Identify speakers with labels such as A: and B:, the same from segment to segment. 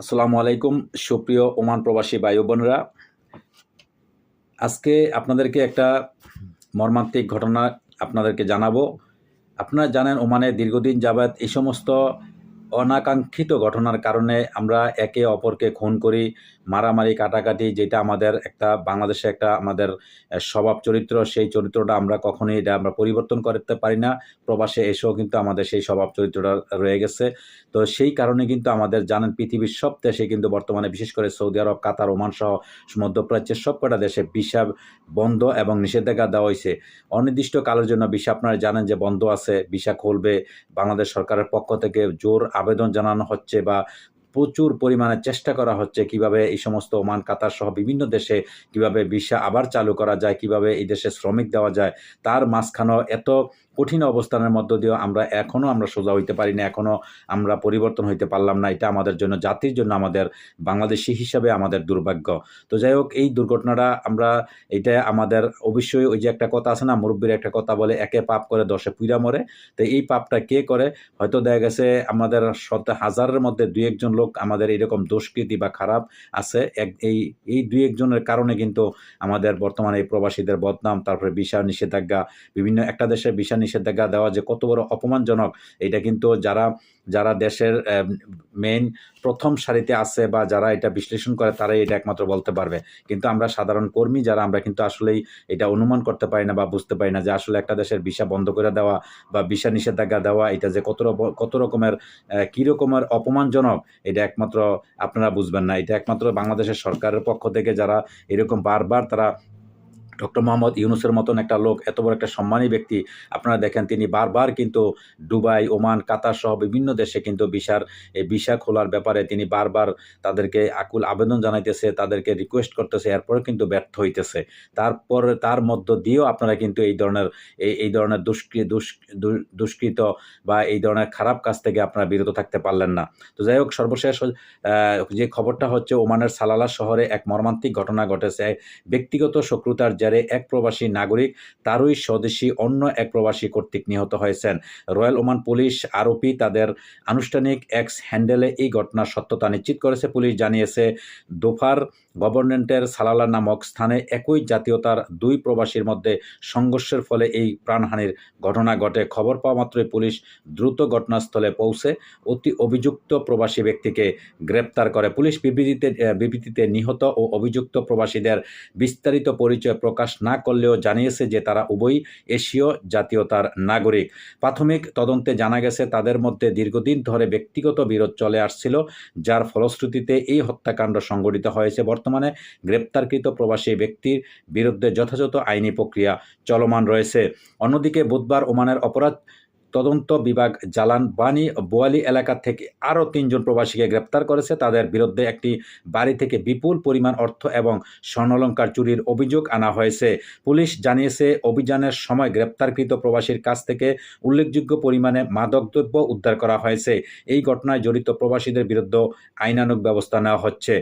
A: আসসালামু আলাইকুম, সুপ্রিয় ওমান প্রবাসী বায়ু বোনরা। আজকে আপনাদেরকে একটা মর্মান্তিক ঘটনা আপনাদেরকে জানাব। আপনারা জানেন, ওমানে দীর্ঘদিন যাবৎ এই সমস্ত অনাকাঙ্ক্ষিত ঘটনার কারণে আমরা একে অপরকে খুন করি, মারামারি, কাটাকাটি, যেটা আমাদের একটা, বাংলাদেশে একটা আমাদের স্বভাব চরিত্র, সেই চরিত্রটা আমরা কখনোই এটা আমরা পরিবর্তন করতে পারি না। প্রবাসে এসেও কিন্তু আমাদের সেই স্বভাব চরিত্রটা রয়ে গেছে। তো সেই কারণে কিন্তু আমাদের জানেন পৃথিবীর সব দেশে কিন্তু বর্তমানে বিশেষ করে সৌদি আরব, কাতার, ওমান সহ মধ্যপ্রাচ্যের সবকটা দেশে ভিসা বন্ধ এবং নিষেধাজ্ঞা দেওয়া হয়েছে। অনির্দিষ্ট কালের জন্য ভিসা আপনারা জানেন যে বন্ধ আছে ভিসা খুলবে বাংলাদেশ সরকারের পক্ষ থেকে জোর আবেদন জানানো হচ্ছে বা প্রচুর পরিমাণে চেষ্টা করা হচ্ছে কীভাবে এই সমস্ত ওমান, কাতার সহ বিভিন্ন দেশে কীভাবে ভিসা আবার চালু করা যায়, কীভাবে এই দেশে শ্রমিক দেওয়া যায়, তার মাঝখানেও এত কঠিন অবস্থানের মধ্য দিয়েও আমরা এখনও আমরা সোজা হইতে পারি না, এখনও আমরা পরিবর্তন হইতে পারলাম না। এটা আমাদের জন্য, জাতির জন্য আমাদের, বাংলাদেশি হিসাবে আমাদের দুর্ভাগ্য। তো যাই হোক, এই দুর্ঘটনাটা আমরা, এটা আমাদের অবশ্যই ওই যে একটা কথা আছে না, মুরব্বীর একটা কথা বলে, একে পাপ করে দশে পুইরা মরে। তো এই পাপটা কে করে? হয়তো দেখা গেছে আমাদের শত হাজারের মধ্যে দুই একজন লোক আমাদের এরকম দুষ্কৃতি বা খারাপ আছে। এক, এই এই দুই একজনের কারণে কিন্তু আমাদের বর্তমানে এই প্রবাসীদের বদনাম, তারপরে ভিসা নিষেধাজ্ঞা, বিভিন্ন একটা দেশে ভিসা নিষেধাজ্ঞা দেওয়া যে কত বড় অপমানজনক, এটা কিন্তু যারা যারা দেশের মেইন প্রথম সারিতে আছে বা যারা এটা বিশ্লেষণ করে তারাই এটা একমাত্র বলতে পারবে। কিন্তু আমরা সাধারণ কর্মী যারা, আমরা কিন্তু আসলেই এটা অনুমান করতে পারি না বা বুঝতে পারি না যে আসলে একটা দেশের ভিসা বন্ধ করে দেওয়া বা ভিসা নিষেধাজ্ঞা দেওয়া, এটা যে কত কত রকমের কি রকমের অপমানজনক, এটা একমাত্র আপনারা বুঝবেন না। এটা একমাত্র বাংলাদেশের সরকারের পক্ষ থেকে যারা এরকম বারবার তারা ডক্টর মোহাম্মদ ইউনুসের মতন একটা লোক, এত বড় একটা সম্মানী ব্যক্তি, আপনারা দেখেন তিনি বারবার কিন্তু দুবাই, ওমান, কাতার সহ বিভিন্ন দেশে কিন্তু ভিসার এই ভিসা খোলার ব্যাপারে তিনি বারবার তাদেরকে আকুল আবেদন জানাইতেছে, তাদেরকে রিকোয়েস্ট করতেছে, এরপরে কিন্তু ব্যর্থ হইতেছে। তারপর, তার মধ্য দিয়েও আপনারা কিন্তু এই ধরনের, এই এই ধরনের দুষ্কৃ দুষ্কৃত বা এই ধরনের খারাপ কাজ থেকে আপনারা বিরত থাকতে পারলেন না। তো যাই হোক, সর্বশেষ যে খবরটা হচ্ছে, ওমানের সালালা শহরে এক মর্মান্তিক ঘটনা ঘটেছে। ব্যক্তিগত শত্রুতার জেরে এক প্রবাসী নাগরিক, তারই স্বদেশী অন্য এক প্রবাসী কর্তৃক নিহত হয়েছেন। রয়্যাল ওমান পুলিশ আরোপি তাদের আনুষ্ঠানিক এক্স হ্যান্ডেলে এই ঘটনার সত্যতা নিশ্চিত করেছে। পুলিশ জানিয়েছে, দোফার গভর্নমেন্টের সালালা নামক স্থানে একই জাতীয়তার দুই প্রবাসীর মধ্যে সংঘর্ষের ফলে এই প্রাণহানির ঘটনা ঘটে। খবর পাওয়া মাত্রই পুলিশ দ্রুত ঘটনাস্থলে পৌঁছে অতি অভিযুক্ত প্রবাসী ব্যক্তিকে গ্রেপ্তার করে। পুলিশ বিবৃতিতে বিবৃতিতে নিহত ও অভিযুক্ত প্রবাসীদের বিস্তারিত পরিচয় প্রকাশ না করলেও জানিয়েছে যে তারা উভয়ই এশীয় জাতীয়তার নাগরিক। প্রাথমিক তদন্তে জানা গেছে, তাদের মধ্যে দীর্ঘদিন ধরে ব্যক্তিগত বিরোধ চলে আসছিল, যার ফলশ্রুতিতে এই হত্যাকাণ্ড সংঘটিত হয়েছে। বর্তমানে গ্রেপ্তারকৃত প্রবাসী ব্যক্তির বিরুদ্ধে যথাযথ আইনি প্রক্রিয়া চলমান রয়েছে। অন্যদিকে বুধবার ওমানের অপরাধ তদন্ত বিভাগ জালান বানি বোয়ালি এলাকা থেকে আরও তিনজন প্রবাসীকে গ্রেপ্তার করেছে। তাদের বিরুদ্ধে একটি বাড়ি থেকে বিপুল পরিমাণ অর্থ এবং স্বর্ণলঙ্কার চুরির অভিযোগ আনা হয়েছে। পুলিশ জানিয়েছে, অভিযানের সময় গ্রেপ্তারকৃত প্রবাসীর কাছ থেকে উল্লেখযোগ্য পরিমাণে মাদকদ্রব্য উদ্ধার করা হয়েছে। এই ঘটনায় জড়িত প্রবাসীদের বিরুদ্ধে আইনানুগ ব্যবস্থা নেওয়া হচ্ছে।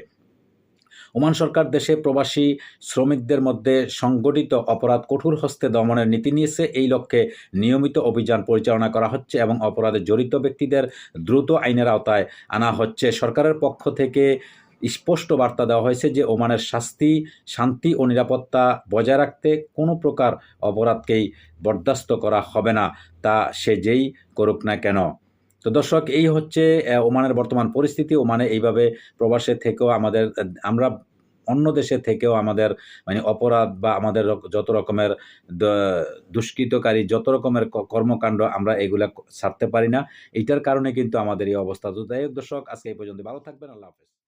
A: ওমান সরকার দেশে প্রবাসী শ্রমিকদের মধ্যে সংগঠিত অপরাধ কঠোর হস্তে দমনের নীতি নিয়েছে। এই লক্ষ্যে নিয়মিত অভিযান পরিচালনা করা হচ্ছে এবং অপরাধে জড়িত ব্যক্তিদের দ্রুত আইনের আওতায় আনা হচ্ছে। সরকারের পক্ষ থেকে স্পষ্ট বার্তা দেওয়া হয়েছে যে, ওমানের শাস্তি, শান্তি ও নিরাপত্তা বজায় রাখতে কোনো প্রকার অপরাধকেই বরদাস্ত করা হবে না। তা সে যেই করুক না কেন? তো দর্শক, এই হচ্ছে ওমানের বর্তমান পরিস্থিতি। ওমানে এইভাবে প্রবাসে থেকেও আমাদের, আমরা অন্য দেশে থেকেও আমাদের মানে অপরাধ বা আমাদের যত রকমের দুষ্কৃতকারী, যত রকমের কর্মকাণ্ড আমরা এগুলা ছাড়তে পারি না। এইটার কারণে কিন্তু আমাদের এই অবস্থা। তো যাই হোক দর্শক, আজকে এই পর্যন্ত। ভালো থাকবেন। আল্লাহ হাফেজ।